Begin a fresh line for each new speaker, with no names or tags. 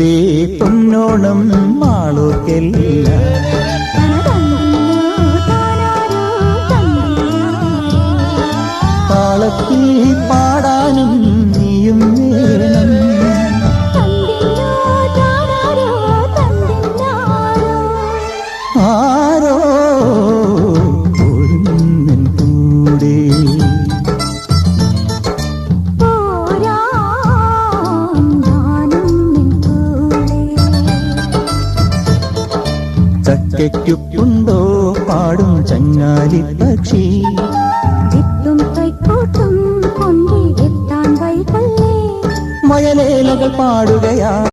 മുത്തേ പൊന്നോണം മാളൂർക്കെല്ല. താളത്തിൽ പാടാനും ചക്കയ്ക്കുണ്ടോ പാടും ചങ്ങാലി പക്ഷി? മയലേലകൾ പാടുകയാ.